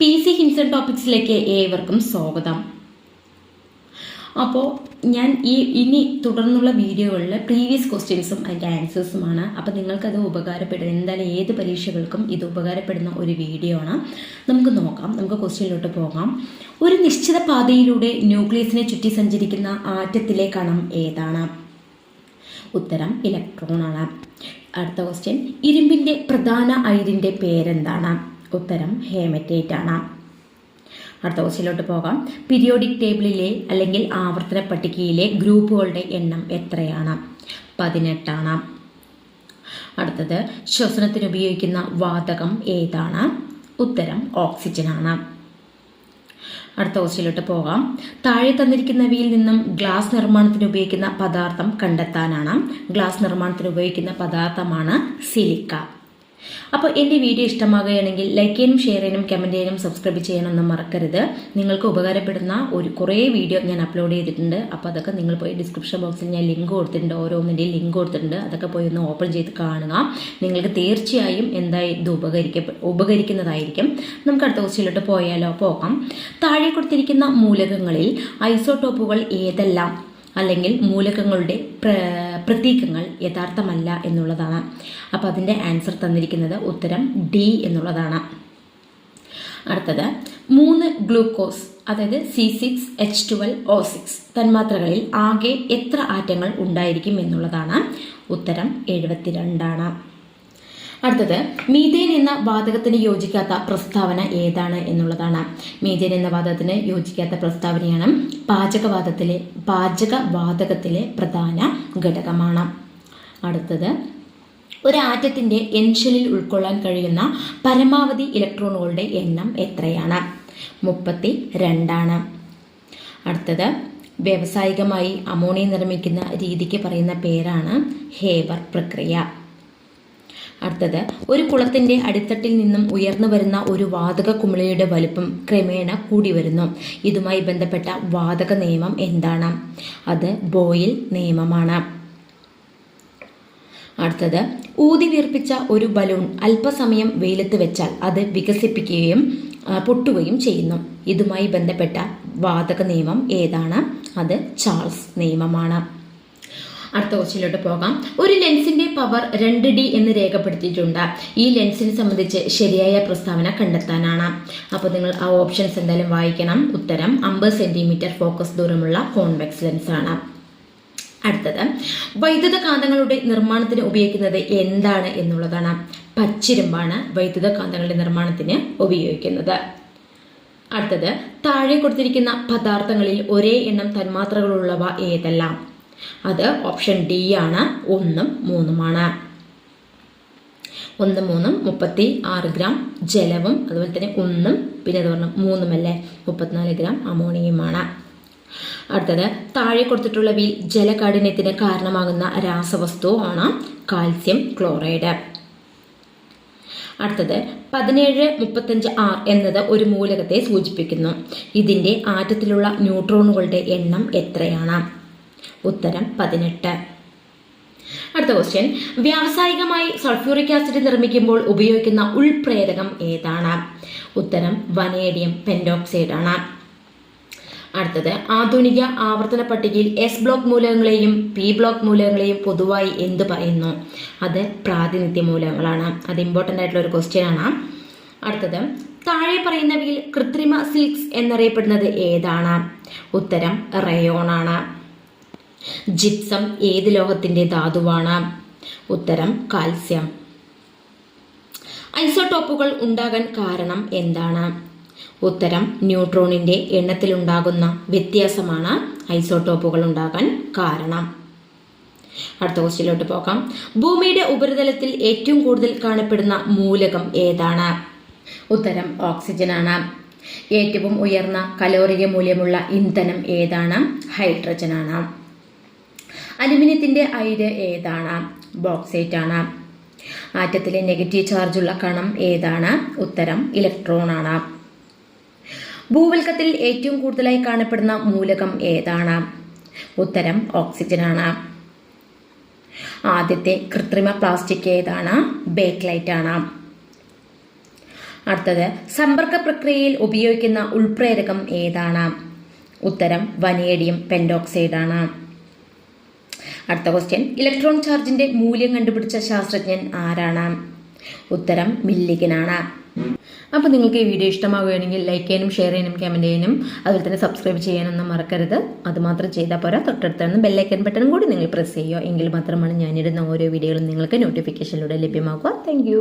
P C ഹിൻസൺ ടോപ്പിക്സിലേക്ക് ഏവർക്കും സ്വാഗതം. അപ്പോൾ ഞാൻ ഈ ഇനി തുടർന്നുള്ള വീഡിയോകളിൽ പ്രീവിയസ് ക്വസ്റ്റ്യൻസും അതിന്റെ ആൻസേഴ്സുമാണ് അപ്പോൾ നിങ്ങൾക്കത് ഉപകാരപ്പെടും എന്തായാലും ഏത് പരീക്ഷകൾക്കും ഇത് ഉപകാരപ്പെടുന്ന ഒരു വീഡിയോ ആണ്. നമുക്ക് നോക്കാം. നമുക്ക് ക്വസ്റ്റ്യനിലോട്ട് പോകാം. ഒരു നിശ്ചിത പാതയിലൂടെ ന്യൂക്ലിയസിനെ ചുറ്റി സഞ്ചരിക്കുന്ന ആറ്റത്തിലെ കണം ഏതാണ്? ഉത്തരം ഇലക്ട്രോണാണ് അടുത്ത ക്വസ്റ്റ്യൻ ഇരുമ്പിന്റെ പ്രധാന അയിരിന്റെ പേരെന്താണ്? ഉത്തരം ഹേമറ്റേറ്റ് ആണ് അടുത്ത ക്വസ്റ്റിലോട്ട് പോകാം. പീരിയോഡിക് ടേബിളിലെ അല്ലെങ്കിൽ ആവർത്തന പട്ടികയിലെ ഗ്രൂപ്പുകളുടെ എണ്ണം എത്രയാണ്? പതിനെട്ടാണ്. അടുത്തത് ശ്വസനത്തിന് ഉപയോഗിക്കുന്ന വാതകം ഏതാണ്? ഉത്തരം ഓക്സിജനാണ്. അടുത്ത ക്വസ്റ്റിലോട്ട് പോകാം. താഴെ തന്നിരിക്കുന്നവയിൽ നിന്നും ഗ്ലാസ് നിർമ്മാണത്തിന് ഉപയോഗിക്കുന്ന പദാർത്ഥം കണ്ടെത്താനാണ്. ഗ്ലാസ് നിർമ്മാണത്തിന് ഉപയോഗിക്കുന്ന പദാർത്ഥമാണ് സിലിക്ക. അപ്പോൾ എന്റെ വീഡിയോ ഇഷ്ടമാകുകയാണെങ്കിൽ ലൈക്ക് ചെയ്യാനും ഷെയർ ചെയ്യാനും കമന്റ് ചെയ്യാനും സബ്സ്ക്രൈബ് ചെയ്യാനൊന്നും മറക്കരുത്. നിങ്ങൾക്ക് ഉപകാരപ്പെടുന്ന ഒരു കുറേ വീഡിയോ ഞാൻ അപ്ലോഡ് ചെയ്തിട്ടുണ്ട്. അപ്പോൾ അതൊക്കെ നിങ്ങൾ പോയി ഡിസ്ക്രിപ്ഷൻ ബോക്സിൽ ഞാൻ ലിങ്ക് കൊടുത്തിട്ടുണ്ട്. ഓരോന്നിന്റെയും ലിങ്ക് കൊടുത്തിട്ടുണ്ട്. അതൊക്കെ പോയി ഒന്ന് ഓപ്പൺ ചെയ്ത് കാണുക. നിങ്ങൾക്ക് തീർച്ചയായും എന്തായി ഇത് ഉപകരിക്ക ഉപകരിക്കുന്നതായിരിക്കും. നമുക്ക് അടുത്ത ക്വസ്റ്റ്യനിലോട്ട് പോയാലോ? പോകാം. താഴെ കൊടുത്തിരിക്കുന്ന മൂലകങ്ങളിൽ ഐസോടോപ്പുകൾ ഏതെല്ലാം? അല്ലെങ്കിൽ മൂലകങ്ങളുടെ പ്രതീകങ്ങൾ യഥാർത്ഥമല്ല എന്നുള്ളതാണ്. അപ്പോൾ അതിന്റെ ആൻസർ തന്നിരിക്കുന്നത് ഉത്തരം ഡി എന്നുള്ളതാണ്. അടുത്തത് മൂന്ന് ഗ്ലൂക്കോസ് അതായത് C six H twelve O six തന്മാത്രകളിൽ ആകെ എത്ര ആറ്റങ്ങൾ ഉണ്ടായിരിക്കും എന്നുള്ളതാണ് ഉത്തരം എഴുപത്തിരണ്ടാണ്. അടുത്തത് മീഥേൻ എന്ന വാതകത്തിന് യോജിക്കാത്ത പ്രസ്താവന ഏതാണ് എന്നുള്ളതാണ്. മീഥേൻ എന്ന വാതകത്തിന് യോജിക്കാത്ത പ്രസ്താവനയാണ് പാചകവാതത്തിലെ പാചകവാതകത്തിലെ പ്രധാന ഘടകമാണ്. അടുത്തത് ഒരു ആറ്റത്തിന്റെ എൻഷലിൽ ഉൾക്കൊള്ളാൻ കഴിയുന്ന പരമാവധി ഇലക്ട്രോണുകളുടെ എണ്ണം എത്രയാണ്? മുപ്പത്തി രണ്ടാണ് അടുത്തത് വ്യാവസായികമായി അമോണിയ നിർമ്മിക്കുന്ന രീതിക്ക് പറയുന്ന പേരാണ് ഹേവർ പ്രക്രിയ. അടുത്തത് ഒരു കുളത്തിന്റെ അടിത്തട്ടിൽ നിന്നും ഉയർന്നു വരുന്ന ഒരു വാതക കുമിളയുടെ വലുപ്പം ക്രമേണ കൂടി വരുന്നു. ഇതുമായി ബന്ധപ്പെട്ട വാതക നിയമം എന്താണ്? അത് ബോയിൽ നിയമമാണ്. അടുത്തത് ഊതി വീർപ്പിച്ച ഒരു ബലൂൺ അല്പസമയം വെയിലത്ത് വെച്ചാൽ അത് വികസിപ്പിക്കുകയും പൊട്ടുകയും ചെയ്യുന്നു. ഇതുമായി ബന്ധപ്പെട്ട വാതക നിയമം ഏതാണ്? അത് ചാൾസ് നിയമമാണ്. അടുത്ത ക്വസ്റ്റ്യനിലോട്ട് പോകാം. ഒരു ലെൻസിന്റെ പവർ രണ്ട് ഡി എന്ന് രേഖപ്പെടുത്തിയിട്ടുണ്ട്. ഈ ലെൻസിനെ സംബന്ധിച്ച് ശരിയായ പ്രസ്താവന കണ്ടെത്താനാണ്. അപ്പോൾ നിങ്ങൾ ആ ഓപ്ഷൻസ് എന്തായാലും വായിക്കണം. ഉത്തരം അമ്പത് സെന്റിമീറ്റർ ഫോക്കസ് ദൂരമുള്ള കോൺവെക്സ് ലെൻസ് ആണ് അടുത്തത് വൈദ്യുത കാന്തങ്ങളുടെ നിർമ്മാണത്തിന് ഉപയോഗിക്കുന്നത് എന്താണ് എന്നുള്ളതാണ്. പച്ചിരുമ്പാണ് വൈദ്യുത കാന്തങ്ങളുടെ നിർമ്മാണത്തിന് ഉപയോഗിക്കുന്നത്. അടുത്തത് താഴെ കൊടുത്തിരിക്കുന്ന പദാർത്ഥങ്ങളിൽ ഒരേ എണ്ണം തന്മാത്രകളുള്ളവ ഏതെല്ലാം? അത് ഓപ്ഷൻ ഡി ആണ്. ഒന്നും മൂന്നുമാണ്. ഒന്ന് മൂന്നും മുപ്പത്തി ആറ് ഗ്രാം ജലവും അതുപോലെ തന്നെ ഒന്നും പിന്നെ അത് പറഞ്ഞു മൂന്നുമല്ലേ മുപ്പത്തിനാല് ഗ്രാം അമോണിയമാണ് അടുത്തത് താഴെ കൊടുത്തിട്ടുള്ളവയിൽ ജലകാഠിന്യത്തിന് കാരണമാകുന്ന രാസവസ്തു ആണ് കാൽസ്യം ക്ലോറൈഡ് അടുത്തത് പതിനേഴ് മുപ്പത്തഞ്ച് ആർ എന്നത് ഒരു മൂലകത്തെ സൂചിപ്പിക്കുന്നു. ഇതിന്റെ ആറ്റത്തിലുള്ള ന്യൂട്രോണുകളുടെ എണ്ണം എത്രയാണ്? ഉത്തരം പതിനെട്ട്. അടുത്ത ക്വസ്റ്റ്യൻ വ്യാവസായികമായി സൾഫ്യൂറിക് ആസിഡ് നിർമ്മിക്കുമ്പോൾ ഉപയോഗിക്കുന്ന ഉൾപ്രേരകം ഏതാണ്? ഉത്തരം വനേഡിയം പെൻഡോക്സൈഡ് ആണ്. അടുത്തത് ആധുനിക ആവർത്തന പട്ടികയിൽ എസ് ബ്ലോക്ക് മൂലകങ്ങളെയും പി ബ്ലോക്ക് മൂലകങ്ങളെയും പൊതുവായി എന്ത് പറയുന്നു? അത് പ്രാതിനിധ്യ മൂലകങ്ങളാണ്. അത് ഇമ്പോർട്ടന്റ് ആയിട്ടുള്ള ഒരു ക്വസ്റ്റ്യൻ ആണ്. അടുത്തത് താഴെ പറയുന്നവയിൽ കൃത്രിമ സിൽക്സ് എന്നറിയപ്പെടുന്നത് ഏതാണ്? ഉത്തരം റയോൺ ആണ്. ജിപ്സം ഏത് ലോഹത്തിന്റെ ധാതുവാണ്? ഉത്തരം കാൽസ്യം. ഐസോടോപ്പുകൾ ഉണ്ടാകാൻ കാരണം എന്താണ്? ഉത്തരം ന്യൂട്രോണിന്റെ എണ്ണത്തിലുണ്ടാകുന്ന വ്യത്യാസമാണ് ഐസോടോപ്പുകൾ ഉണ്ടാകാൻ കാരണം. അടുത്ത ക്വസ്റ്റ്യനിലോട്ട് പോകാം. ഭൂമിയുടെ ഉപരിതലത്തിൽ ഏറ്റവും കൂടുതൽ കാണപ്പെടുന്ന മൂലകം ഏതാണ്? ഉത്തരം ഓക്സിജൻ ആണ് ഏറ്റവും ഉയർന്ന കലോറിക മൂല്യമുള്ള ഇന്ധനം ഏതാണ്? ഹൈഡ്രജൻ ആണ് അലുമിനിയത്തിന്റെ അയിര് ഏതാണ്? ബോക്സൈറ്റ് ആണ് ആറ്റത്തിലെ നെഗറ്റീവ് ചാർജുള്ള കണം ഏതാണ്? ഉത്തരം ഇലക്ട്രോൺ ആണ് ഭൂവൽക്കത്തിൽ ഏറ്റവും കൂടുതലായി കാണപ്പെടുന്ന മൂലകം ഏതാണ്? ഉത്തരം ഓക്സിജൻ ആണ് ആദ്യത്തെ കൃത്രിമ പ്ലാസ്റ്റിക് ഏതാണ്? ബേക്ക്ലൈറ്റ് ആണ് അടുത്തത് സമ്പർക്ക പ്രക്രിയയിൽ ഉപയോഗിക്കുന്ന ഉൾപ്രേരകം ഏതാണ്? ഉത്തരം വനേഡിയം പെൻഡോക്സൈഡ് ആണ് അടുത്ത ക്വസ്റ്റ്യൻ ഇലക്ട്രോൺ ചാർജിന്റെ മൂല്യം കണ്ടുപിടിച്ച ശാസ്ത്രജ്ഞൻ ആരാണ്? ഉത്തരം മില്ലിഗനാണ് അപ്പോൾ നിങ്ങൾക്ക് ഈ വീഡിയോ ഇഷ്ടമാവുകയാണെങ്കിൽ ലൈക്ക് ചെയ്യാനും ഷെയർ ചെയ്യാനും കമന്റ് ചെയ്യാനും അതുപോലെ തന്നെ സബ്സ്ക്രൈബ് ചെയ്യാനൊന്നും മറക്കരുത്. അതുമാത്രം ചെയ്താൽ പോരാ. തൊട്ടടുത്ത നിന്ന് ബെല്ലൈക്കൻ ബട്ടണും കൂടി നിങ്ങൾ പ്രസ് ചെയ്യുക. എങ്കിൽ മാത്രമാണ് ഞാനിടുന്ന ഓരോ വീഡിയോകളും നിങ്ങൾക്ക് നോട്ടിഫിക്കേഷനിലൂടെ ലഭ്യമാക്കുക താങ്ക്